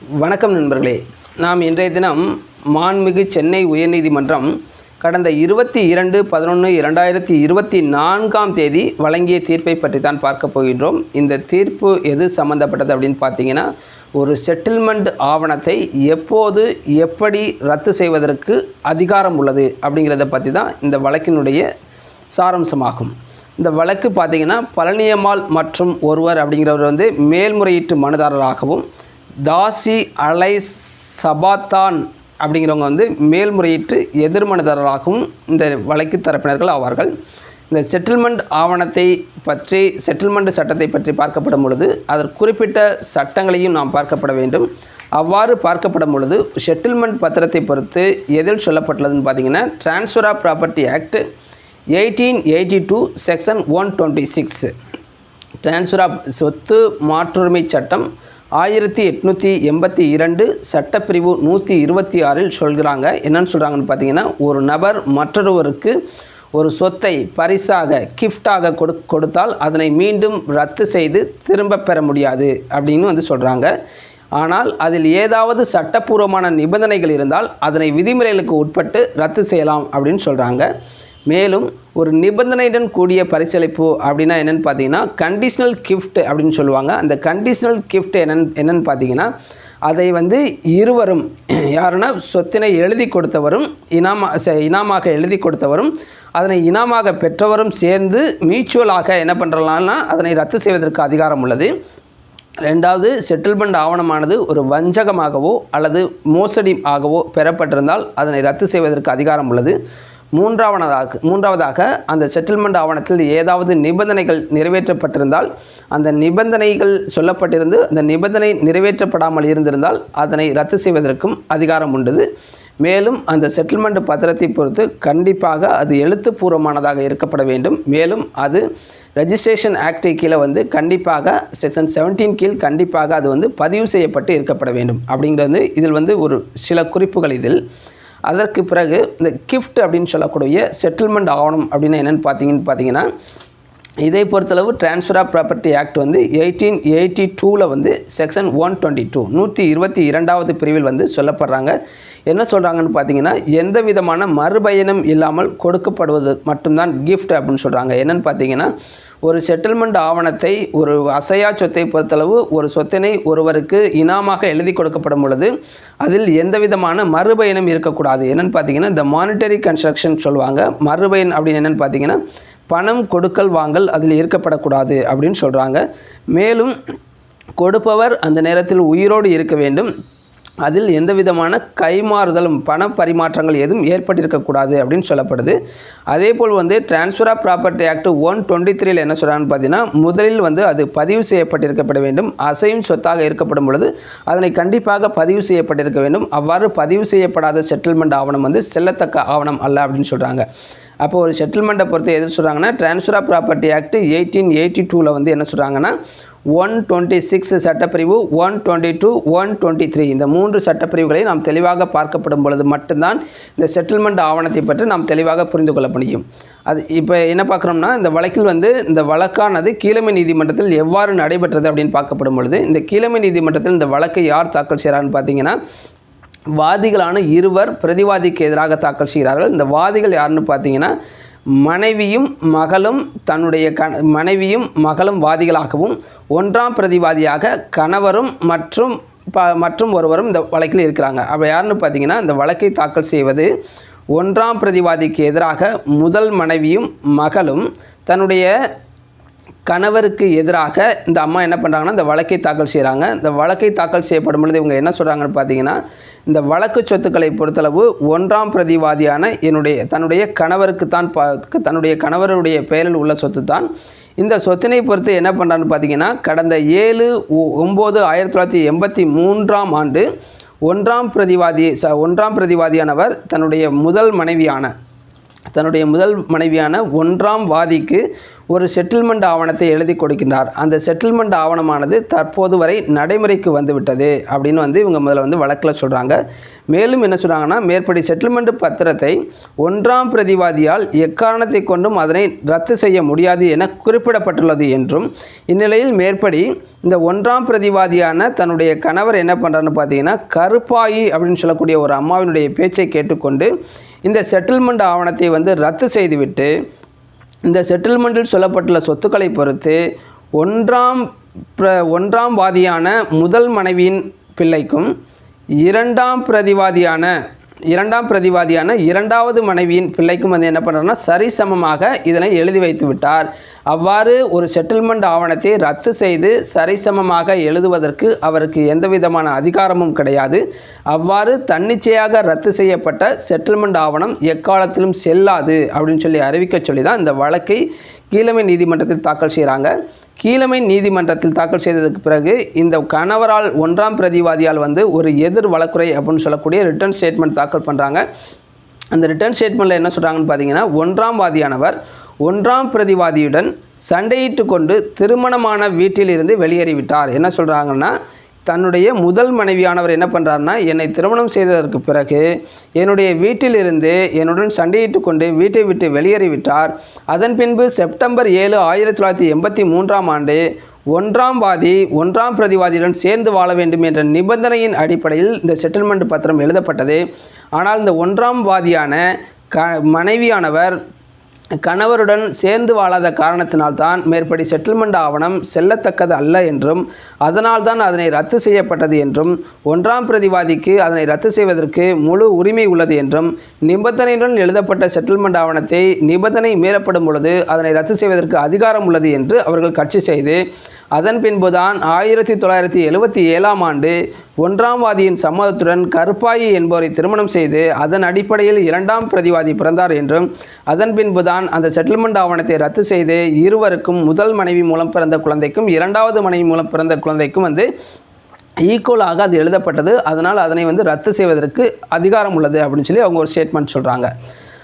வணக்கம் நண்பர்களே. நாம் இன்றைய தினம் மாண்புமிகு சென்னை உயர்நீதிமன்றம் கடந்த இருபத்தி இரண்டு பதினொன்று இரண்டாயிரத்தி இருபத்தி நான்காம் தேதி வழங்கிய தீர்ப்பை பற்றி தான் பார்க்க போகின்றோம். இந்த தீர்ப்பு எது சம்மந்தப்பட்டது அப்படின்னு பார்த்தீங்கன்னா ஒரு செட்டில்மெண்ட் ஆவணத்தை எப்போது எப்படி ரத்து செய்வதற்கு அதிகாரம் உள்ளது அப்படிங்கிறத பற்றி தான் இந்த வழக்கினுடைய சாராம்சமாகும். இந்த வழக்கு பார்த்தீங்கன்னா பழனியம்மாள் மற்றும் ஒருவர் அப்படிங்கிறவர் வந்து மேல்முறையீட்டு மனுதாரராகவும் தாசி அலை சபாத்தான் அப்படிங்கிறவங்க வந்து மேல்முறையீட்டு எதிர்மனுதாரராகவும் இந்த வழக்கு தரப்பினர்கள் ஆவார்கள். இந்த செட்டில்மெண்ட் ஆவணத்தை பற்றி செட்டில்மெண்ட் சட்டத்தை பற்றி பார்க்கப்படும் பொழுது அதற்கு குறிப்பிட்ட சட்டங்களையும் நாம் பார்க்கப்பட வேண்டும். அவ்வாறு பார்க்கப்படும் பொழுது செட்டில்மெண்ட் பத்திரத்தை பொறுத்து எதில் சொல்லப்பட்டுள்ளதுன்னு பார்த்தீங்கன்னா transfer of property act eighteen eighty two section one twenty six transfer of சொத்து மாற்றுரிமை சட்டம் ஆயிரத்தி எட்நூற்றி எண்பத்தி இரண்டு சட்டப்பிரிவு நூற்றி இருபத்தி ஆறில் சொல்கிறாங்க. என்னன்னு சொல்கிறாங்கன்னு பார்த்தீங்கன்னா ஒரு நபர் மற்றொருவருக்கு ஒரு சொத்தை பரிசாக கிஃப்டாக கொடு கொடுத்தால் அதனை மீண்டும் ரத்து செய்து திரும்ப பெற முடியாது அப்படின்னு வந்து சொல்கிறாங்க ஆனால் அதில் ஏதாவது சட்டப்பூர்வமான நிபந்தனைகள் இருந்தால் அதனை விதிமுறைகளுக்கு உட்பட்டு ரத்து செய்யலாம் அப்படின்னு சொல்கிறாங்க மேலும் ஒரு நிபந்தனையுடன் கூடிய பரிசளிப்பு அப்படின்னா என்னென்னு பார்த்தீங்கன்னா கண்டிஷ்னல் கிஃப்ட் அப்படின்னு சொல்லுவாங்க. அந்த கண்டிஷ்னல் கிஃப்ட் என்னென்னு என்னென்னு பார்த்தீங்கன்னா அதை வந்து இருவரும் யாருன்னா சொத்தினை எழுதி கொடுத்தவரும் இனாமா இனாமாக எழுதி கொடுத்தவரும் அதனை இனாமாக பெற்றவரும் சேர்ந்து மியூச்சுவலாக என்ன பண்ணுறலாம்னா அதனை ரத்து செய்வதற்கு அதிகாரம் உள்ளது. ரெண்டாவது செட்டில்மெண்ட் ஆவணமானது ஒரு வஞ்சகமாகவோ அல்லது மோசடி ஆகவோ பெறப்பட்டிருந்தால் அதனை ரத்து செய்வதற்கு அதிகாரம் உள்ளது. மூன்றாவதாக மூன்றாவதாக அந்த செட்டில்மெண்ட் ஆவணத்தில் ஏதாவது நிபந்தனைகள் நிறைவேற்றப்பட்டிருந்தால் அந்த நிபந்தனைகள் சொல்லப்பட்டிருந்து அந்த நிபந்தனை நிறைவேற்றப்படாமல் இருந்திருந்தால் அதனை ரத்து செய்வதற்கும் அதிகாரம் உண்டு மேலும் அந்த செட்டில்மெண்ட் பத்திரத்தை பொறுத்து கண்டிப்பாக அது எழுத்துப்பூர்வமானதாக இருக்கப்பட வேண்டும். மேலும் அது ரெஜிஸ்ட்ரேஷன் ஆக்டை கீழே வந்து கண்டிப்பாக செக்ஷன் 17 கீழ் கண்டிப்பாக அது வந்து பதிவு செய்யப்பட்டு இருக்கப்பட வேண்டும். அப்படிங்கிறது இதில் வந்து ஒரு சில குறிப்புகள் இதில். அதற்கு பிறகு இந்த கிஃப்ட் அப்படின்னு சொல்லக்கூடிய செட்டில்மெண்ட் ஆகணும் அப்படின்னு என்னென்னு பார்த்தீங்கன்னு பார்த்தீங்கன்னா இதை பொறுத்தளவு ட்ரான்ஸ்ஃபர் ஆஃப் ப்ராப்பர்ட்டி ஆக்ட் வந்து எயிட்டீன் எயிட்டி டூவில் வந்து செக்ஷன் ஒன் டுவெண்ட்டி டூ நூற்றி இருபத்தி இரண்டாவது பிரிவில் வந்து சொல்லப்படுறாங்க. என்ன சொல்கிறாங்கன்னு பார்த்தீங்கன்னா எந்த விதமான மறுபயணம் இல்லாமல் கொடுக்கப்படுவது மட்டும்தான் கிஃப்ட் அப்படின்னு சொல்கிறாங்க என்னென்னு பார்த்தீங்கன்னா ஒரு செட்டில்மெண்ட் ஆவணத்தை ஒரு அசையா சொத்தை பொறுத்தளவு ஒரு சொத்தினை ஒருவருக்கு இனாமாக எழுதி கொடுக்கப்படும் பொழுது அதில் எந்த விதமான மறுபயனும் இருக்கக்கூடாது. என்னென்னு பார்த்தீங்கன்னா இந்த மானிட்டரி கன்ஸ்ட்ரக்ஷன் சொல்லுவாங்க. மறுபயன் அப்படின்னு என்னென்னு பார்த்தீங்கன்னா பணம் கொடுக்கல் வாங்கல் அதில் இருக்கப்படக்கூடாது அப்படின்னு சொல்கிறாங்க மேலும் கொடுப்பவர் அந்த நேரத்தில் உயிரோடு இருக்க வேண்டும். அதில் எந்த விதமான கைமாறுதலும் பண பரிமாற்றங்கள் எதுவும் ஏற்பட்டிருக்கக்கூடாது அப்படின்னு சொல்லப்படுது. அதே போல் வந்து transfer of property act one twenty த்ரீல என்ன சொல்கிறான்னு பார்த்தீங்கன்னா முதலில் வந்து அது பதிவு செய்யப்பட்டிருக்கப்பட வேண்டும். அசையும் சொத்தாக இருக்கப்படும் பொழுது அதனை கண்டிப்பாக பதிவு செய்யப்பட்டிருக்க வேண்டும். அவ்வாறு பதிவு செய்யப்படாத செட்டில்மெண்ட் ஆவணம் வந்து செல்லத்தக்க ஆவணம் அல்ல அப்படின்னு சொல்கிறாங்க அப்போ ஒரு செட்டில்மெண்ட்டை பொறுத்து எது சொல்கிறாங்கன்னா transfer of property act eighteen eighty டூவில் வந்து என்ன சொல்கிறாங்கன்னா ஒன் டுவெண்ட்டி சிக்ஸ் சட்டப்பிரிவு one twenty two one twenty three இந்த மூன்று சட்டப்பிரிவுகளை நாம் தெளிவாக பார்க்கப்படும் பொழுது மட்டும்தான் இந்த செட்டில்மெண்ட் ஆவணத்தை பற்றி நாம் தெளிவாக புரிந்து கொள்ள முடியும். அது இப்போ என்ன பார்க்குறோம்னா இந்த வழக்கில் வந்து இந்த வழக்கானது கீழமை நீதிமன்றத்தில் எவ்வாறு நடைபெற்றது அப்படின்னு பார்க்கப்படும் பொழுது இந்த கீழமை நீதிமன்றத்தில் இந்த வழக்கை யார் தாக்கல் செய்கிறான்னு பார்த்தீங்கன்னா வாதிகளான இருவர் பிரதிவாதிக்கு எதிராக தாக்கல் செய்கிறார்கள். இந்த வாதிகள் யாருன்னு பார்த்தீங்கன்னா மனைவியும் மகளும் தன்னுடைய க மனைவியும் மகளும் வாதிகளாகவும் ஒன்றாம் பிரதிவாதியாக கணவரும் மற்றும் ப மற்றும் ஒருவரும் இந்த வழக்கில் இருக்கிறாங்க. அப்போ யாருன்னு பார்த்தீங்கன்னா இந்த வழக்கை தாக்கல் செய்வது ஒன்றாம் பிரதிவாதிக்கு எதிராக முதல் மனைவியும் மகளும் தன்னுடைய கணவருக்கு எதிராக இந்த அம்மா என்ன பண்ணுறாங்கன்னா இந்த வழக்கை தாக்கல் செய்கிறாங்க இந்த வழக்கை தாக்கல் செய்யப்படும் பொழுது இவங்க என்ன சொல்கிறாங்கன்னு பார்த்தீங்கன்னா இந்த வழக்கு சொத்துக்களை பொறுத்தளவு ஒன்றாம் பிரதிவாதியான என்னுடைய தன்னுடைய கணவருக்கு தான் பா தன்னுடைய கணவருடைய பெயரில் உள்ள சொத்து தான். இந்த சொத்தினை பொறுத்து என்ன பண்ணுறான்னு பார்த்தீங்கன்னா கடந்த ஏழு ஒ- ஒம்பது ஆயிரத்தி தொள்ளாயிரத்தி எண்பத்தி மூன்றாம் ஆண்டு ஒன்றாம் பிரதிவாதி ச ஒன்றாம் பிரதிவாதியானவர் தன்னுடைய முதல் மனைவியான தன்னுடைய முதல் மனைவியான ஒன்றாம் வாதிக்கு ஒரு செட்டில்மெண்ட் ஆவணத்தை எழுதி கொடுக்கின்றார். அந்த செட்டில்மெண்ட் ஆவணமானது தற்போது வரை நடைமுறைக்கு வந்துவிட்டது அப்படின்னு வந்து இவங்க முதல்ல வந்து வழக்கில் சொல்கிறாங்க மேலும் என்ன சொல்கிறாங்கன்னா மேற்படி செட்டில்மெண்ட் பத்திரத்தை ஒன்றாம் பிரதிவாதியால் எக்காரணத்தை கொண்டும் அதனை ரத்து செய்ய முடியாது என குறிப்பிடப்பட்டுள்ளது என்றும் இந்நிலையில் மேற்படி இந்த ஒன்றாம் பிரதிவாதியான தன்னுடைய கணவர் என்ன பண்ணுறான்னு பார்த்தீங்கன்னா கருப்பாயி அப்படின்னு சொல்லக்கூடிய ஒரு அம்மாவினுடைய பேச்சை கேட்டுக்கொண்டு இந்த செட்டில்மெண்ட் ஆவணத்தை வந்து ரத்து செய்துவிட்டு இந்த செட்டில்மெண்ட்டில் சொல்லப்பட்டுள்ள சொத்துக்களை பொறுத்து ஒன்றாம் பிர ஒன்றாம் வாதியான முதல் மனைவியின் பிள்ளைக்கும் இரண்டாம் பிரதிவாதியான இரண்டாம் பிரதிவாதியான இரண்டாவது மனைவியின் பிள்ளைக்கும் வந்து என்ன பண்ணுறாருன்னா சரிசமமாக இதனை எழுதி வைத்து விட்டார். அவ்வாறு ஒரு செட்டில்மெண்ட் ஆவணத்தை ரத்து செய்து சரிசமமாக எழுதுவதற்கு அவருக்கு எந்த விதமான அதிகாரமும் கிடையாது. அவ்வாறு தன்னிச்சையாக ரத்து செய்யப்பட்ட செட்டில்மெண்ட் ஆவணம் எக்காலத்திலும் செல்லாது அப்படின்னு சொல்லி அறிவிக்க சொல்லி தான் இந்த வழக்கை கீழமை நீதிமன்றத்தில் தாக்கல் செய்கிறாங்க கீழமை நீதிமன்றத்தில் தாக்கல் செய்ததுக்கு பிறகு இந்த கணவரால் ஒன்றாம் பிரதிவாதியால் வந்து ஒரு எதிர் வழக்குறை அப்படின்னு சொல்லக்கூடிய ரிட்டர்ன் ஸ்டேட்மெண்ட் தாக்கல் பண்ணுறாங்க அந்த ரிட்டர்ன் ஸ்டேட்மெண்ட்டில் என்ன சொல்கிறாங்கன்னு பார்த்தீங்கன்னா ஒன்றாம் வாதியானவர் ஒன்றாம் பிரதிவாதியுடன் சண்டையிட்டு கொண்டு திருமணமான வீட்டிலிருந்து வெளியேறிவிட்டார். என்ன சொல்கிறாங்கன்னா தன்னுடைய முதல் மனைவியானவர் என்ன பண்ணுறாருன்னா என்னை திருமணம் செய்ததற்கு பிறகு என்னுடைய வீட்டிலிருந்து என்னுடன் சண்டையிட்டு கொண்டு வீட்டை விட்டு வெளியேறிவிட்டார். அதன் பின்பு செப்டம்பர் ஏழு ஆயிரத்தி தொள்ளாயிரத்தி எண்பத்தி மூன்றாம் ஆண்டு ஒன்றாம் வாதி ஒன்றாம் பிரதிவாதியுடன் சேர்ந்து வாழ வேண்டும் என்ற நிபந்தனையின் அடிப்படையில் இந்த செட்டில்மெண்ட் பத்திரம் எழுதப்பட்டது. ஆனால் இந்த ஒன்றாம் வாதியான க மனைவியானவர் கணவருடன் சேர்ந்து வாழாத காரணத்தினால்தான் மேற்படி செட்டில்மெண்ட் ஆவணம் செல்லத்தக்கது அல்ல என்றும் அதனால்தான் அதனை ரத்து செய்யப்பட்டது என்றும் ஒன்றாம் பிரதிவாதிக்கு அதனை ரத்து செய்வதற்கு முழு உரிமை உள்ளது என்றும் நிபந்தனையுடன் எழுதப்பட்ட செட்டில்மெண்ட் ஆவணத்தை நிபந்தனை மீறப்படும் பொழுது அதனை ரத்து செய்வதற்கு அதிகாரம் உள்ளது என்று அவர்கள் கட்சி செய்து அதன் பின்புதான் ஆயிரத்தி தொள்ளாயிரத்தி எழுவத்தி ஏழாம் ஆண்டு ஒன்றாம் வாதியின் சம்மதத்துடன் கருப்பாயி என்பவரை திருமணம் செய்து அதன் அடிப்படையில் இரண்டாம் பிரதிவாதி பிறந்தார் என்றும் அதன் பின்புதான் அந்த செட்டில்மெண்ட் ஆவணத்தை ரத்து செய்து இருவருக்கும் முதல் மனைவி மூலம் பிறந்த குழந்தைக்கும் இரண்டாவது மனைவி மூலம் பிறந்த குழந்தைக்கும் வந்து ஈக்குவலாக அது எழுதப்பட்டது. அதனால் அதனை வந்து ரத்து செய்வதற்கு அதிகாரம் உள்ளது அப்படின்னு சொல்லி அவங்க ஒரு ஸ்டேட்மெண்ட் சொல்கிறாங்க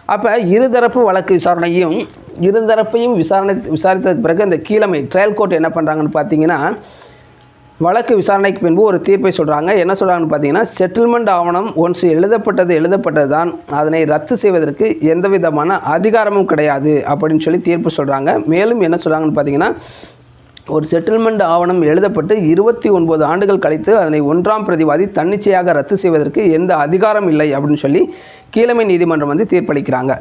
அப்போ இருதரப்பு வழக்கு விசாரணையும் இருதரப்பையும் விசாரணை விசாரித்ததுக்கு பிறகு அந்த கீழமை ட்ரையல் கோர்ட் என்ன பண்ணுறாங்கன்னு பார்த்தீங்கன்னா வழக்கு விசாரணைக்கு பின்பு ஒரு தீர்ப்பை சொல்கிறாங்க என்ன சொல்கிறாங்கன்னு பார்த்தீங்கன்னா செட்டில்மெண்ட் ஆவணம் ஒன்ஸ் எழுதப்பட்டது எழுதப்பட்டது தான் அதனை ரத்து செய்வதற்கு எந்த விதமான அதிகாரமும் கிடையாது அப்படின்னு சொல்லி தீர்ப்பு சொல்கிறாங்க மேலும் என்ன சொல்கிறாங்கன்னு பார்த்தீங்கன்னா ஒரு செட்டில்மெண்ட் ஆவணம் எழுதப்பட்டு இருபத்தி ஒன்பது ஆண்டுகள் கழித்து அதனை ஒன்றாம் பிரதிவாதி தன்னிச்சையாக ரத்து செய்வதற்கு எந்த அதிகாரம் இல்லை அப்படின்னு சொல்லி கீழமை நீதிமன்றம் வந்து தீர்ப்பளிக்கிறாங்க.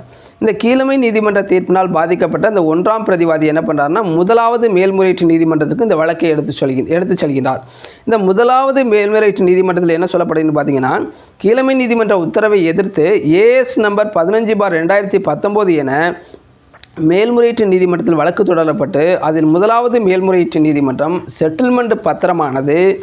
இந்த கீழமை நீதிமன்ற தீர்ப்பினால் பாதிக்கப்பட்ட இந்த ஒன்றாம் பிரதிவாதி என்ன பண்ணுறாருன்னா முதலாவது மேல்முறையீட்டு நீதிமன்றத்துக்கு இந்த வழக்கை எடுத்து சொல்கி எடுத்து செல்கிறார் இந்த முதலாவது மேல்முறையீட்டு நீதிமன்றத்தில் என்ன சொல்லப்படுதுன்னு பார்த்தீங்கன்னா கீழமை நீதிமன்ற உத்தரவை எதிர்த்து ஏஎஸ் நம்பர் பதினஞ்சு பார் ரெண்டாயிரத்தி பத்தொம்போது என மேல்முறையீட்டு நீதிமன்றத்தில் வழக்கு தொடரப்பட்டு அதில் முதலாவது மேல்முறையீட்டு நீதிமன்றம் செட்டில்மெண்ட் பத்திரமானது.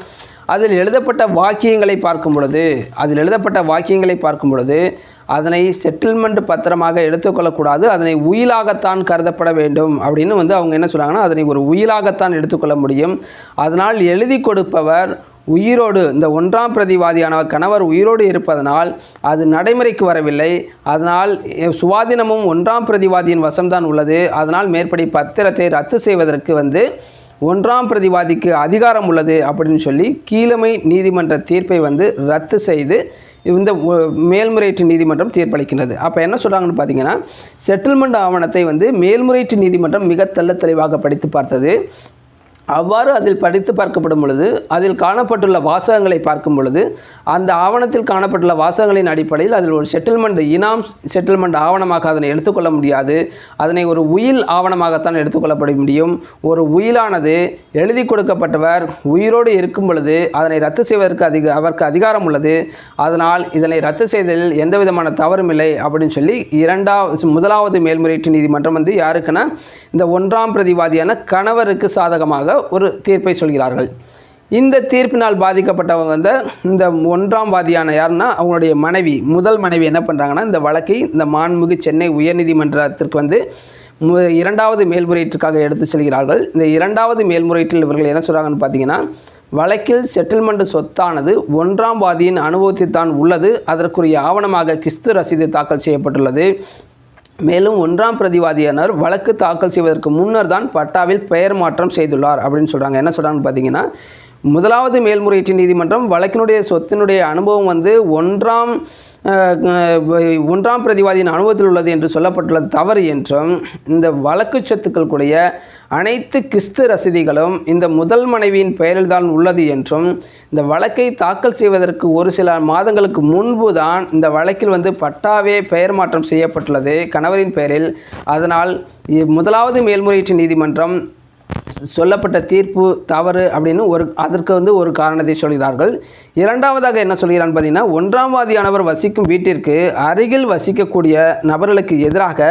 அதில் எழுதப்பட்ட வாக்கியங்களை பார்க்கும் பொழுது அதில் எழுதப்பட்ட வாக்கியங்களை பார்க்கும் பொழுது அதனை செட்டில்மெண்ட் பத்திரமாக எடுத்துக்கொள்ளக்கூடாது அதனை உயிலாகத்தான் கருதப்பட வேண்டும் அப்படின்னு வந்து அவங்க என்ன சொல்கிறாங்கன்னா அதனை ஒரு உயிலாகத்தான் எடுத்துக்கொள்ள முடியும். அதனால் எழுதி கொடுப்பவர் உயிரோடு இந்த ஒன்றாம் பிரதிவாதியான கணவர் உயிரோடு இருப்பதனால் அது நடைமுறைக்கு வரவில்லை. அதனால் சுவாதீனமும் ஒன்றாம் பிரதிவாதியின் வசம்தான் உள்ளது. அதனால் மேற்படி பத்திரத்தை ரத்து செய்வதற்கு வந்து ஒன்றாம் பிரதிவாதிக்கு அதிகாரம் உள்ளது அப்படின்னு சொல்லி கீழமை நீதிமன்ற தீர்ப்பை வந்து ரத்து செய்து இந்த மேல்முறையீட்டு நீதிமன்றம் தீர்ப்பளிக்கின்றது. அப்போ என்ன சொல்கிறாங்கன்னு பார்த்தீங்கன்னா செட்டில்மெண்ட் ஆவணத்தை வந்து மேல்முறையீட்டு நீதிமன்றம் மிக தள்ள தெளிவாக படித்து பார்த்தது. அவ்வாறு அதில் படித்து பார்க்கப்படும் பொழுது அதில் காணப்பட்டுள்ள வாசகங்களை பார்க்கும் பொழுது அந்த ஆவணத்தில் காணப்பட்டுள்ள வாசகங்களின் அடிப்படையில் அதில் ஒரு செட்டில்மெண்ட் இனாம் செட்டில்மெண்ட் ஆவணமாக அதனை எடுத்துக்கொள்ள முடியாது. அதனை ஒரு உயில் ஆவணமாகத்தான் எடுத்துக்கொள்ளப்பட முடியும். ஒரு உயிலானது எழுதி கொடுக்கப்பட்டவர் உயிரோடு இருக்கும் பொழுது அதனை ரத்து செய்வதற்கு அதிக அவருக்கு அதிகாரம் உள்ளது. அதனால் இதனை ரத்து செய்ததில் எந்த விதமான தவறும் இல்லை அப்படின்னு சொல்லி இரண்டாவது முதலாவது மேல்முறையீட்டு நீதிமன்றம் வந்து யாருக்குன்னா இந்த ஒன்றாம் பிரதிவாதியான கணவருக்கு சாதகமாக ஒரு தீர்ப்பை சொல்கிறார்கள். இந்த தீர்ப்பினால் பாதிக்கப்பட்டவங்க வந்து இந்த ஒன்றாம் வாதியான யாருன்னா அவங்களுடைய மனைவி முதல் மனைவி என்ன பண்ணுறாங்கன்னா இந்த வழக்கை இந்த மாண்புமிகு சென்னை உயர்நீதிமன்றத்திற்கு வந்து இரண்டாவது மேல்முறையீட்டுக்காக எடுத்து செல்கிறார்கள். இந்த இரண்டாவது மேல்முறையீட்டில் இவர்கள் என்ன சொல்கிறாங்கன்னு பார்த்தீங்கன்னா வழக்கில் செட்டில்மெண்ட் சொத்தானது ஒன்றாம் வாதியின் அனுபவத்தில் தான் உள்ளது. அதற்குரிய ஆவணமாக கிஸ்து ரசீது தாக்கல் செய்யப்பட்டுள்ளது. மேலும் ஒன்றாம் பிரதிவாதியினர் வழக்கு தாக்கல் செய்வதற்கு முன்னர் தான் பட்டாவில் பெயர் மாற்றம் செய்துள்ளார் அப்படின்னு சொல்கிறாங்க என்ன சொல்கிறாங்கன்னு பார்த்தீங்கன்னா முதலாவது மேல்முறையீட்டு நீதிமன்றம் வழக்கினுடைய சொத்தினுடைய அனுபவம் வந்து ஒன்றாம் ஒன்றாம் பிரதிவாதியின் அனுபவத்தில் உள்ளது என்று சொல்லப்பட்டுள்ளது தவறு என்றும் இந்த வழக்கு சொத்துக்களுடைய அனைத்து கிறிஸ்து ரசீதிகளும் இந்த முதல் மனைவியின் பெயரில் தான் உள்ளது என்றும் இந்த வழக்கை தாக்கல் செய்வதற்கு ஒரு சில மாதங்களுக்கு முன்பு தான் இந்த வழக்கில் வந்து பட்டாவே பெயர் மாற்றம் செய்யப்பட்டுள்ளது கணவரின் பெயரில். அதனால் முதலாவது மேல்முறையீட்டு நீதிமன்றம் சொல்லப்பட்ட தீர்ப்பு தவறு அப்படின்னு ஒரு அதற்கு வந்து ஒரு காரணத்தை சொல்கிறார்கள். இரண்டாவதாக என்ன சொல்கிறான்னு பார்த்தீங்கன்னா ஒன்றாம் வாதியானவர் வசிக்கும் வீட்டிற்கு அருகில் வசிக்கக்கூடிய நபர்களுக்கு எதிராக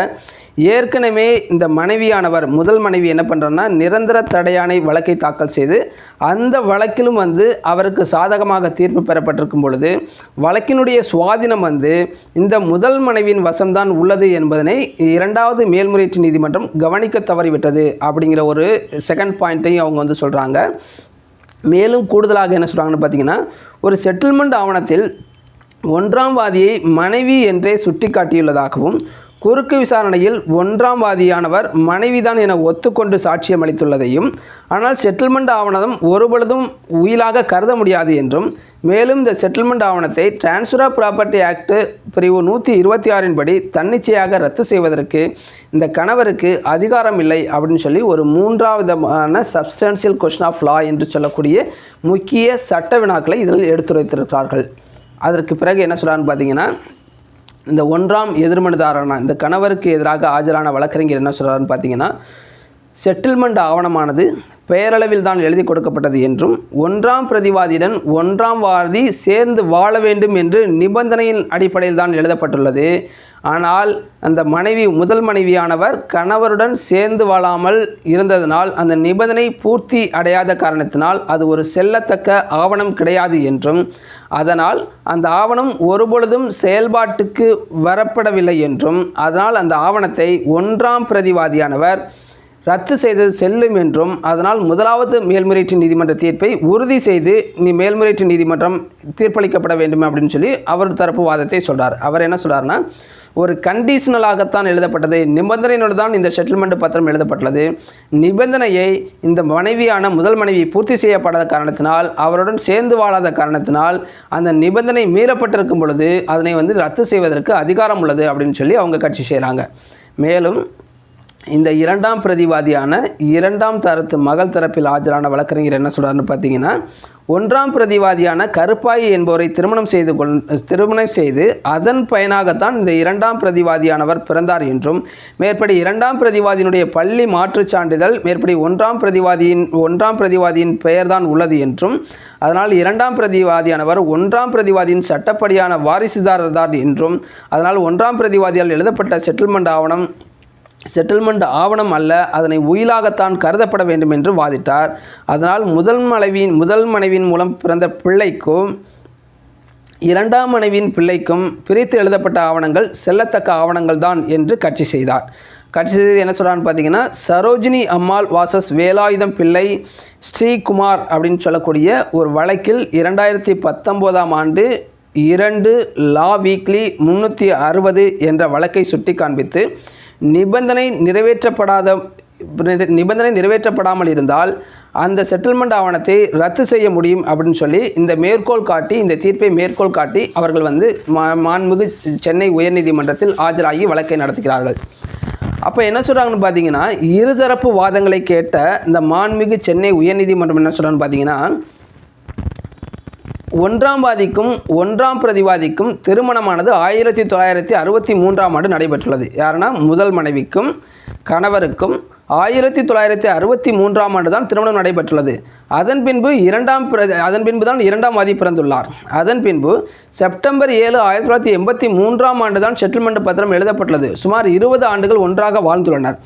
ஏற்கனவே இந்த மனைவியானவர் முதல் மனைவி என்ன பண்ணுறோன்னா நிரந்தர தடையானை வழக்கை தாக்கல் செய்து அந்த வழக்கிலும் வந்து அவருக்கு சாதகமாக தீர்ப்பு பெறப்பட்டிருக்கும் பொழுது வழக்கினுடைய சுவாதீனம் வந்து இந்த முதல் மனைவியின் வசம்தான் உள்ளது என்பதனை இரண்டாவது மேல்முறையீட்டு நீதிமன்றம் கவனிக்க தவறிவிட்டது அப்படிங்கிற ஒரு செகண்ட் பாயிண்ட்டையும் அவங்க வந்து சொல்கிறாங்க மேலும் கூடுதலாக என்ன சொல்கிறாங்கன்னு பார்த்தீங்கன்னா ஒரு செட்டில்மெண்ட் ஆவணத்தில் ஒன்றாம் வாதியை மனைவி என்றே சுட்டிக்காட்டியுள்ளதாகவும் குறுக்கு விசாரணையில் ஒன்றாம் வாதியானவர் மனைவிதான் என ஒத்துக்கொண்டு சாட்சியம் அளித்துள்ளதையும் ஆனால் செட்டில்மெண்ட் ஆவணம் ஒருபொழுதும் உயிலாக கருத முடியாது என்றும் மேலும் இந்த செட்டில்மெண்ட் ஆவணத்தை டிரான்ஸ்ஃபர் ஆஃப் ப்ராப்பர்ட்டி ஆக்ட் பிரிவு நூற்றி இருபத்தி ஆறின் படி தன்னிச்சையாக ரத்து செய்வதற்கு இந்த கணவருக்கு அதிகாரம் இல்லை அப்படின்னு சொல்லி ஒரு மூன்றாவதமான சப்ஸ்டான்சியல் கொஷன் ஆஃப் லா என்று சொல்லக்கூடிய முக்கிய சட்ட வினாக்களை இதில் எடுத்துரைத்திருக்கிறார்கள். அதற்கு பிறகு என்ன சொல்கிறான்னு பார்த்தீங்கன்னா இந்த ஒன்றாம் எதிர்மனுதாரனா இந்த கணவருக்கு எதிராக ஆஜரான வழக்கறிஞர் என்ன சொல்கிறாருன்னு பார்த்தீங்கன்னா செட்டில்மெண்ட் ஆவணமானது பெயரளவில் தான் எழுதி கொடுக்கப்பட்டது என்றும் ஒன்றாம் பிரதிவாதியுடன் ஒன்றாம் வாதி சேர்ந்து வாழ வேண்டும் என்று நிபந்தனையின் அடிப்படையில் தான் எழுதப்பட்டுள்ளது. ஆனால் அந்த மனைவி முதல் மனைவியானவர் கணவருடன் சேர்ந்து வாழாமல் இருந்ததனால் அந்த நிபந்தனை பூர்த்தி அடையாத காரணத்தினால் அது ஒரு செல்லத்தக்க ஆவணம் கிடையாது என்றும் அதனால் அந்த ஆவணம் ஒருபொழுதும் செயல்பாட்டுக்கு வரப்படவில்லை என்றும் அதனால் அந்த ஆவணத்தை ஒன்றாம் பிரதிவாதியானவர் ரத்து செய்தது செல்லும் என்றும் அதனால் முதலாவது மேல்முறையீட்டு நீதிமன்ற தீர்ப்பை உறுதி செய்து நீ மேல்முறையீட்டு நீதிமன்றம் தீர்ப்பளிக்கப்பட வேண்டும் அப்படின்னு சொல்லி அவர் தரப்பு வாதத்தை சொல்கிறார் அவர் என்ன சொல்கிறாருன்னா ஒரு கண்டிஷனலாகத்தான் எழுதப்பட்டது. நிபந்தனையினோடு தான் இந்த செட்டில்மெண்ட் பத்திரம் எழுதப்பட்டுள்ளது. நிபந்தனையை இந்த மனைவியான முதல் மனைவி பூர்த்தி செய்யப்படாத காரணத்தினால் அவருடன் சேர்ந்து வாழாத காரணத்தினால் அந்த நிபந்தனை மீறப்பட்டிருக்கும் பொழுது அதனை வந்து ரத்து செய்வதற்கு அதிகாரம் உள்ளது அப்படின்னு சொல்லி அவங்க கட்சி செய்கிறாங்க மேலும் இந்த இரண்டாம் பிரதிவாதியான இரண்டாம் தரத்து மகள் தரப்பில் ஆஜரான வழக்கறிஞர் என்ன சொல்கிறாருன்னு பார்த்தீங்கன்னா ஒன்றாம் பிரதிவாதியான கருப்பாயி என்பவரை திருமணம் செய்து கொள் திருமணம் செய்து அதன் பயனாகத்தான் இந்த இரண்டாம் பிரதிவாதியானவர் பிறந்தார் என்றும் மேற்படி இரண்டாம் பிரதிவாதியினுடைய பள்ளி மாற்றுச் சான்றிதழ் மேற்படி ஒன்றாம் பிரதிவாதியின் ஒன்றாம் பிரதிவாதியின் பெயர்தான் உள்ளது என்றும் அதனால் இரண்டாம் பிரதிவாதியானவர் ஒன்றாம் பிரதிவாதியின் சட்டப்படியான வாரிசுதாரர்தான் என்றும் அதனால் ஒன்றாம் பிரதிவாதியால் எழுதப்பட்ட செட்டில்மெண்ட் ஆவணம் செட்டில்மெண்ட் ஆவணம் அல்ல அதனை உயிலாகத்தான் கருதப்பட வேண்டும் என்று வாதிட்டார். அதனால் முதல் மனைவியின் முதல் மனைவியின் மூலம் பிறந்த பிள்ளைக்கும் இரண்டாம் மனைவியின் பிள்ளைக்கும் பிரித்து எழுதப்பட்ட ஆவணங்கள் செல்லத்தக்க ஆவணங்கள் தான் என்று கட்சி செய்தார். கட்சி செய்து என்ன சொல்கிறான்னு பார்த்தீங்கன்னா சரோஜினி அம்மாள் வாசஸ் வேலாயுதம் பிள்ளை ஸ்ரீகுமார் அப்படின்னு சொல்லக்கூடிய ஒரு வழக்கில் இரண்டாயிரத்தி பத்தொம்போதாம் ஆண்டு இரண்டு லா வீக்லி முந்நூற்றி அறுபது என்ற வழக்கை சுட்டி காண்பித்து நிபந்தனை நிறைவேற்றப்படாத நிபந்தனை நிறைவேற்றப்படாமல் இருந்தால் அந்த செட்டில்மெண்ட் ஆவணத்தை ரத்து செய்ய முடியும் அப்படின்னு சொல்லி இந்த மேற்கோள் காட்டி இந்த தீர்ப்பை மேற்கோள் காட்டி அவர்கள் வந்து மா மாண்புமிகு சென்னை உயர்நீதிமன்றத்தில் ஆஜராகி வழக்கை நடத்துகிறார்கள். அப்போ என்ன சொல்கிறாங்கன்னு பார்த்தீங்கன்னா இருதரப்பு வாதங்களை கேட்ட இந்த மாண்புமிகு சென்னை உயர்நீதிமன்றம் என்ன சொல்கிறான்னு பார்த்தீங்கன்னா ஒன்றாம் வாதிக்கும் ஒன்றாம் பிரதிவாதிக்கும் திருமணமானது ஆயிரத்தி தொள்ளாயிரத்தி அறுபத்தி மூன்றாம் ஆண்டு நடைபெற்றுள்ளது. யாருன்னா முதல் மனைவிக்கும் கணவருக்கும் ஆயிரத்தி தொள்ளாயிரத்தி அறுபத்தி மூன்றாம் ஆண்டு தான் திருமணம் நடைபெற்றுள்ளது. அதன் பின்பு இரண்டாம் அதன் பின்பு தான் இரண்டாம் வாதி பிறந்துள்ளார். அதன் பின்பு செப்டம்பர் ஏழு ஆயிரத்தி தொள்ளாயிரத்தி எண்பத்தி மூன்றாம் ஆண்டு தான் செட்டில்மெண்ட் பத்திரம் எழுதப்பட்டுள்ளது. சுமார் இருபது ஆண்டுகள் ஒன்றாக வாழ்ந்துள்ளனர்.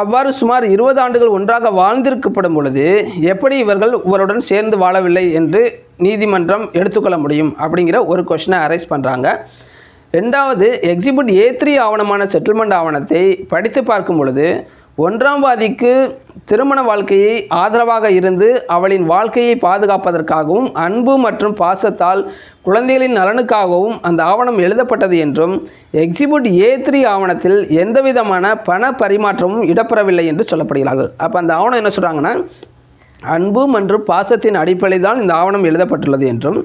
அவ்வாறு சுமார் இருபது ஆண்டுகள் ஒன்றாக வாழ்ந்திருக்கப்படும் பொழுது எப்படி இவர்கள் இவருடன் சேர்ந்து வாழவில்லை என்று நீதிமன்றம் எடுத்துக்கொள்ள முடியும் அப்படிங்கிற ஒரு கொஷனை அரைஸ் பண்ணுறாங்க ரெண்டாவது எக்ஸிபிட் ஏ த்ரீ ஆவணமான செட்டில்மெண்ட் ஆவணத்தை படித்து பார்க்கும் பொழுது ஒன்றாம் வாதிக்கு திருமண வாழ்க்கையை ஆதரவாக இருந்து அவளின் வாழ்க்கையை பாதுகாப்பதற்காகவும் அன்பு மற்றும் பாசத்தால் குழந்தைகளின் நலனுக்காகவும் அந்த ஆவணம் எழுதப்பட்டது என்றும் எக்ஸிபிட் ஏ த்ரீ ஆவணத்தில் எந்தவிதமான பண பரிமாற்றமும் இடப்பெறவில்லை என்று சொல்லப்படுகிறார்கள். அப்போ அந்த ஆவணம் என்ன சொல்கிறாங்கன்னா அன்பு மற்றும் பாசத்தின் அடிப்படையில் தான் இந்த ஆவணம் எழுதப்பட்டுள்ளது என்றும்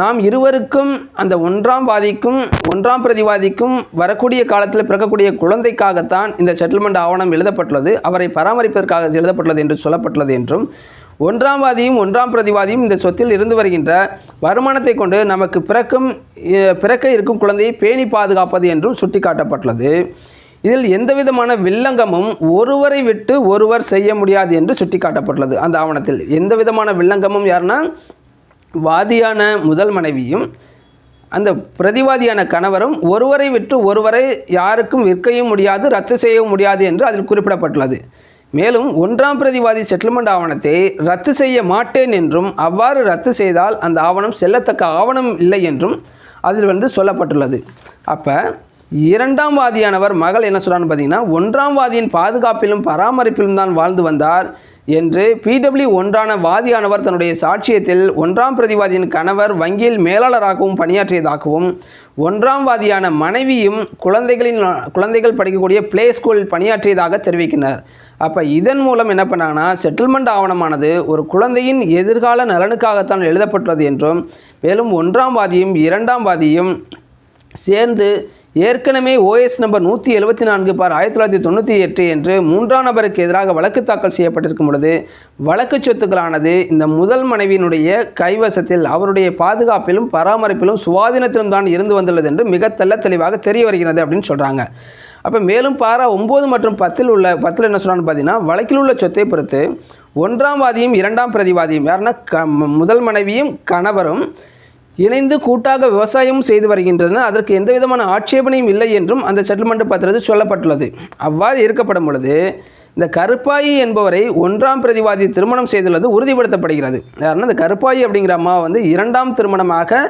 நாம் இருவருக்கும் அந்த ஒன்றாம் வாதிக்கும் ஒன்றாம் பிரதிவாதிக்கும் வரக்கூடிய காலத்தில் பிறக்கக்கூடிய குழந்தைக்காகத்தான் இந்த செட்டில்மெண்ட் ஆவணம் எழுதப்பட்டுள்ளது. அவரை பராமரிப்பதற்காக எழுதப்பட்டுள்ளது என்று சொல்லப்பட்டுள்ளது என்றும் ஒன்றாம் வாதியும் ஒன்றாம் பிரதிவாதியும் இந்த சொத்தில் இருந்து வருகின்ற வருமானத்தை கொண்டு நமக்கு பிறக்கும் பிறக்க இருக்கும் குழந்தையை பேணி பாதுகாப்பது என்றும் சுட்டிக்காட்டப்பட்டுள்ளது. இதில் எந்தவிதமான வில்லங்கமும் ஒருவரை விட்டு ஒருவர் செய்ய முடியாது என்று சுட்டிக்காட்டப்பட்டுள்ளது அந்த ஆவணத்தில். எந்த விதமான வில்லங்கமும் யாருன்னா வாதியான முதல் மனைவியும் அந்த பிரதிவாதியான கணவரும் ஒருவரை விட்டு ஒருவரை யாருக்கும் விற்கவும் முடியாது ரத்து செய்யவும் முடியாது என்று அதில் குறிப்பிடப்பட்டுள்ளது. மேலும் ஒன்றாம் பிரதிவாதி செட்டில்மெண்ட் ஆவணத்தை ரத்து செய்ய மாட்டேன் என்றும் அவ்வாறு ரத்து செய்தால் அந்த ஆவணம் செல்லத்தக்க ஆவணம் இல்லை என்றும் அதில் வந்து சொல்லப்பட்டுள்ளது. அப்போ இரண்டாம் வாதியானவர் மகள் என்ன சொல்கிறான்னு பார்த்தீங்கன்னா ஒன்றாம் வாதியின் பாதுகாப்பிலும் பராமரிப்பிலும் தான் வாழ்ந்து வந்தார். என்று பிடபிள்யூ ஒன்றான வாதியானவர் தன்னுடைய சாட்சியத்தில் ஒன்றாம் பிரதிவாதியின் கணவர் வங்கியில் மேலாளராகவும் பணியாற்றியதாகவும் ஒன்றாம் வாதியான மனைவியும் குழந்தைகளின் குழந்தைகள் படிக்கக்கூடிய பிளே ஸ்கூல் பணியாற்றியதாக தெரிவிக்கின்றனர் அப்போ இதன் மூலம் என்ன பண்ணாங்கன்னா செட்டில்மெண்ட் ஆவணமானது ஒரு குழந்தையின் எதிர்கால நலனுக்காகத்தான் எழுதப்பட்டுள்ளது என்றும் மேலும் ஒன்றாம் வாதியும் இரண்டாம் வாதியும் சேர்ந்து ஏற்கனவே ஓஎஸ் நம்பர் நூற்றி எழுபத்தி நான்கு பார் ஆயிரத்தி தொள்ளாயிரத்தி தொண்ணூற்றி எட்டு என்று மூன்றாம் நபருக்கு எதிராக வழக்கு தாக்கல் செய்யப்பட்டிருக்கும் பொழுது வழக்கு சொத்துக்களானது இந்த முதல் மனைவியினுடைய கைவசத்தில் அவருடைய பாதுகாப்பிலும் பராமரிப்பிலும் சுவாதீனத்திலும் தான் இருந்து வந்துள்ளது என்று மிக தெள்ள தெளிவாக தெரிய வருகிறது அப்படின்னு சொல்கிறாங்க அப்போ மேலும் பாரா ஒம்பது மற்றும் பத்தில் உள்ள பத்தில் என்ன சொல்கிறான்னு பார்த்தீங்கன்னா வழக்கில் உள்ள சொத்தை பொறுத்து ஒன்றாம் வாதியும் இரண்டாம் பிரதிவாதியும் யாருன்னா க முதல் மனைவியும் கணவரும் இணைந்து கூட்டாக விவசாயம் செய்து வருகின்றன. அதற்கு எந்த விதமான ஆட்சேபனையும் இல்லை என்றும் அந்த செட்டில்மெண்ட் பத்திரத்தில் சொல்லப்பட்டுள்ளது. அவ்வாறு இருக்கப்படும் பொழுது இந்த கருப்பாயி என்பவரை ஒன்றாம் பிரதிவாதி திருமணம் செய்துள்ளது உறுதிப்படுத்தப்படுகிறது. யாருன்னா இந்த கருப்பாயி அப்படிங்கிற அம்மா வந்து இரண்டாம் திருமணமாக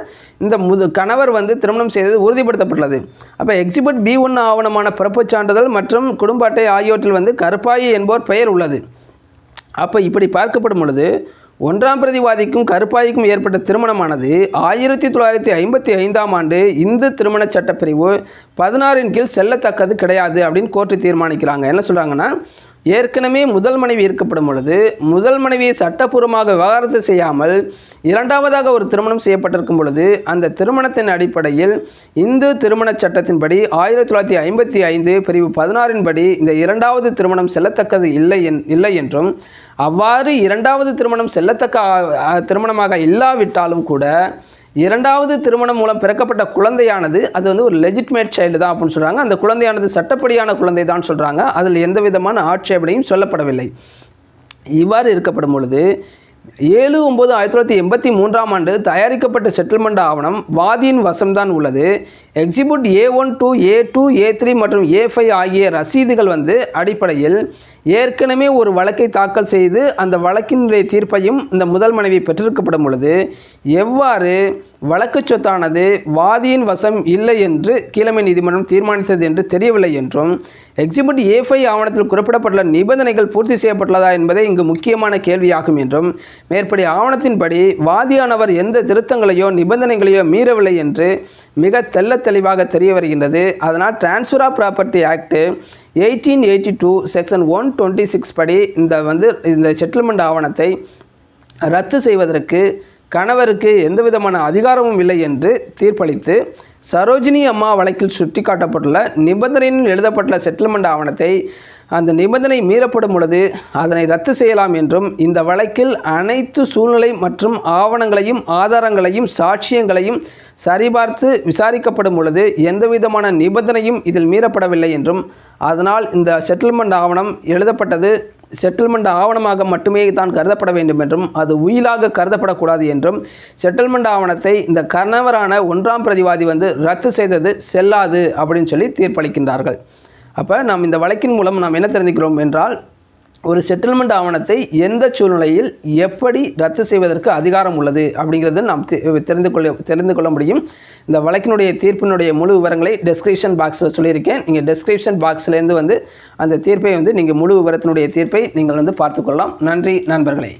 இந்த முது கணவர் வந்து திருமணம் செய்தது உறுதிப்படுத்தப்பட்டுள்ளது. அப்போ எக்ஸிபிட் பி ஒன் ஆவணமான பிறப்புச் சான்றிதழ் மற்றும் குடும்ப அட்டை ஆகியவற்றில் வந்து கருப்பாயி என்பவர் பெயர் உள்ளது. அப்போ இப்படி பார்க்கப்படும் பொழுது ஒன்றாம் பிரதிவாதிக்கும் கருப்பாய்க்கும் ஏற்பட்ட திருமணமானது ஆயிரத்தி தொள்ளாயிரத்தி ஐம்பத்தி ஐந்தாம் ஆண்டு இந்து திருமண சட்டப்பிரிவு பதினாறின் கீழ் செல்லத்தக்கது கிடையாது அப்படின்னு கோர்ட்டு தீர்மானிக்கிறாங்க. என்ன சொல்கிறாங்கன்னா ஏற்கனவே முதல் மனைவி ஈர்க்கப்படும் பொழுது முதல் மனைவியை சட்டப்பூர்வமாக விவகாரத்து செய்யாமல் இரண்டாவதாக ஒரு திருமணம் செய்யப்பட்டிருக்கும் பொழுது அந்த திருமணத்தின் அடிப்படையில் இந்து திருமணச் சட்டத்தின்படி ஆயிரத்தி தொள்ளாயிரத்தி ஐம்பத்தி ஐந்து பிரிவு பதினாறின் படி இந்த இரண்டாவது திருமணம் செல்லத்தக்கது இல்லை என் இல்லை என்றும் அவ்வாறு இரண்டாவது திருமணம் செல்லத்தக்க திருமணமாக இல்லாவிட்டாலும் கூட இரண்டாவது திருமணம் மூலம் பிறக்கப்பட்ட குழந்தையானது அது வந்து ஒரு லெஜிட்மேட் சைல்டு தான் அப்படின்னு சொல்கிறாங்க அந்த குழந்தையானது சட்டப்படியான குழந்தை தான் சொல்கிறாங்க அதில் எந்த விதமான ஆட்சேபனையும் சொல்லப்படவில்லை. இவ்வாறு இருக்கப்படும் பொழுது ஏழு ஒம்பது ஆயிரத்தி தொள்ளாயிரத்தி எண்பத்தி மூன்றாம் ஆண்டு தயாரிக்கப்பட்ட செட்டில்மெண்ட் ஆவணம் வாதியின் வசம்தான் உள்ளது. Exhibit A one two A two A three மற்றும் ஏ ஃபைவ் ஆகிய ரசீதுகள் வந்து அடிப்படையில் ஏற்கனவே ஒரு வழக்கை தாக்கல் செய்து அந்த வழக்கினுடைய தீர்ப்பையும் இந்த முதல் மனைவி பெற்றிருக்கப்படும் பொழுது எவ்வாறு வழக்கு சொத்தானது வாதியின் வசம் இல்லை என்று கீழமை நீதிமன்றம் தீர்மானித்தது என்று தெரியவில்லை என்றும் எக்ஸிபிட் ஏ ஃபைவ் ஆவணத்தில் குறிப்பிடப்பட்டுள்ள நிபந்தனைகள் பூர்த்தி செய்யப்பட்டுள்ளதா என்பதே இங்கு முக்கியமான கேள்வியாகும் என்றும் மேற்படி ஆவணத்தின்படி வாதியானவர் எந்த திருத்தங்களையோ நிபந்தனைகளையோ மீறவில்லை என்று மிக தெல்ல தெளிவாக தெரிய வருகின்றது. அதனால் transfer of property act eighteen eighty two section one twenty six படி இந்த வந்து இந்த செட்டில்மெண்ட் ஆவணத்தை ரத்து செய்வதற்கு கணவருக்கு எந்த விதமான அதிகாரமும் இல்லை என்று தீர்ப்பளித்து சரோஜினி அம்மா வழக்கில் சுட்டிக்காட்டப்பட்டுள்ள நிபந்தனையில் எழுதப்பட்டுள்ள செட்டில்மெண்ட் ஆவணத்தை அந்த நிபந்தனை மீறப்படும் பொழுது அதனை ரத்து செய்யலாம் என்றும் இந்த வழக்கில் அனைத்து சூழ்நிலை மற்றும் ஆவணங்களையும் ஆதாரங்களையும் சாட்சியங்களையும் சரிபார்த்து விசாரிக்கப்படும் பொழுது எந்தவிதமான நிபந்தனையும் இதில் மீறப்படவில்லை என்றும் அதனால் இந்த செட்டில்மெண்ட் ஆவணம் எழுதப்பட்டது. செட்டில்மெண்ட் ஆவணமாக மட்டுமே தான் கருதப்பட வேண்டும் என்றும் அது உயிலாக கருதப்படக்கூடாது என்றும் செட்டில்மெண்ட் ஆவணத்தை இந்த கணவரான ஒன்றாம் பிரதிவாதி வந்து ரத்து செய்தது செல்லாது அப்படின்னு சொல்லி தீர்ப்பளிக்கின்றார்கள். அப்போ நாம் இந்த வழக்கின் மூலம் நாம் என்ன தெரிஞ்சுக்கிறோம் என்றால் ஒரு செட்டில்மெண்ட் ஆவணத்தை எந்த சூழ்நிலையில் எப்படி ரத்து செய்வதற்கு அதிகாரம் உள்ளது அப்படிங்கிறது நாம் தெ- தெரிந்து கொள்ள தெரிந்து கொள்ள முடியும். இந்த வழக்கினுடைய தீர்ப்பினுடைய முழு விவரங்களை டெஸ்கிரிப்ஷன் பாக்ஸில் சொல்லியிருக்கேன். நீங்கள் டெஸ்கிரிப்ஷன் பாக்ஸ்லேருந்து வந்து அந்த தீர்ப்பை வந்து நீங்கள் முழு விவரத்தினுடைய தீர்ப்பை நீங்கள் வந்து பார்த்துக்கொள்ளலாம். நன்றி நண்பர்களே.